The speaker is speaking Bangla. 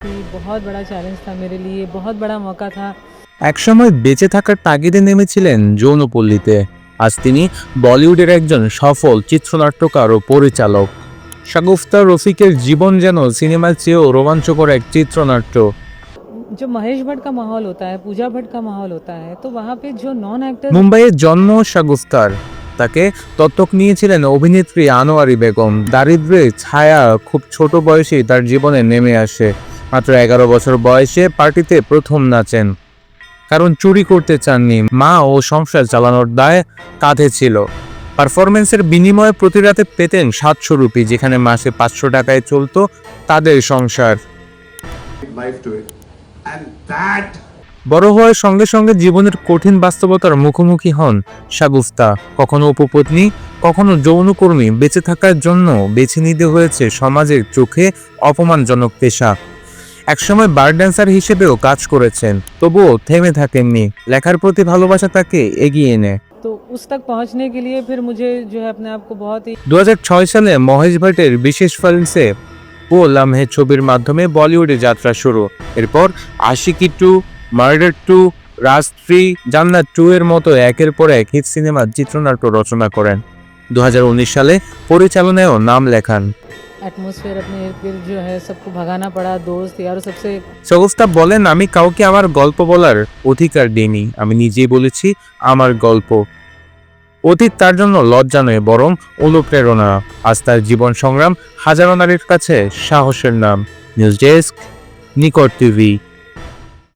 कि बहुत बड़ा चैलेंज था मेरे लिए बहुत बड़ा मौका था একসময় বেঁচে থাকার তাগিদে নেমেছিলেন যৌনপল্লীতে আজ তিনি বলিউডের একজন সফল চিত্রনাট্যকার ও পরিচালক শাগুফতা রফিকের জীবন যেন সিনেমার চেয়েও রোমাঞ্চকর এক চিত্রনাট্য जो महेश भट्ट का माहौल होता है पूजा भट्ट का माहौल होता है तो वहाँ पे जो नॉन एक्टर्स মুম্বাইয়ের জন্ম শাগুফতার তাকে দত্তক নিয়েছিলেন অভিনেত্রী আনোয়ারি বেগম দারিদ্র্যের ছায়া খুব ছোট বয়সেই তার জীবনে নেমে আসে মাত্র এগারো বছর বয়সে পার্টিতে প্রথম নাচেন। কারণ চুরি করতে চাননি, মা ও সংসার চালানোর দায় কাঁধে ছিল। পারফরমেন্সের বিনিময়ে প্রতি রাতে পেতেন সাতশো রুপি, যেখানে মাসে পাঁচশো টাকায় চলতো তাদের সংসার। বড় হওয়ার সঙ্গে সঙ্গে জীবনের কঠিন বাস্তবতার মুখোমুখি হন শাগুফতা কখনো উপপত্নী কখনো যৌনকর্মী, বেঁচে থাকার জন্য বেছে নিতে হয়েছে সমাজের চোখে অপমানজনক পেশা। একসময় বার ড্যান্সার হিসেবেও কাজ করেছেন। তবুও থেমে থাকেননি। লেখার প্রতি ভালোবাসা তাকে এগিয়ে নেয় তো উস তক পৌঁছনে কে লিয়ে ফির মুঝে জো হ্যায় আপনে আপ বহুত ही 2006 সালে মহেশ ভট্টের বিশেষ ফিল্ম সে ও লামহে ছবির মাধ্যমে বলিউডে যাত্রা শুরু। এরপর Aashiqui two Murder two Raaz three Jannat two এর মতো একের পর এক হিট সিনেমার চিত্রনাট্য রচনা করেন। দু হাজার উনিশ সালে পরিচালনায়ও নাম লেখান। एटमोसफेयर अपने इर्द गिर्द जो है सबको भगाना पड़ा दोस्त यार सबसे সগস্তা বলেন আমি কাউকে আমার গল্প বলার অধিকার দিইনি আমি নিজেই বলেছি আমার গল্প অতীত তার জন্য লজ্জা নয় বরং অনুপ্রেরণা আজ তার জীবন সংগ্রাম হাজারো নারীর কাছে সাহসের নাম নিউজ ডেস্ক নিকট টিভি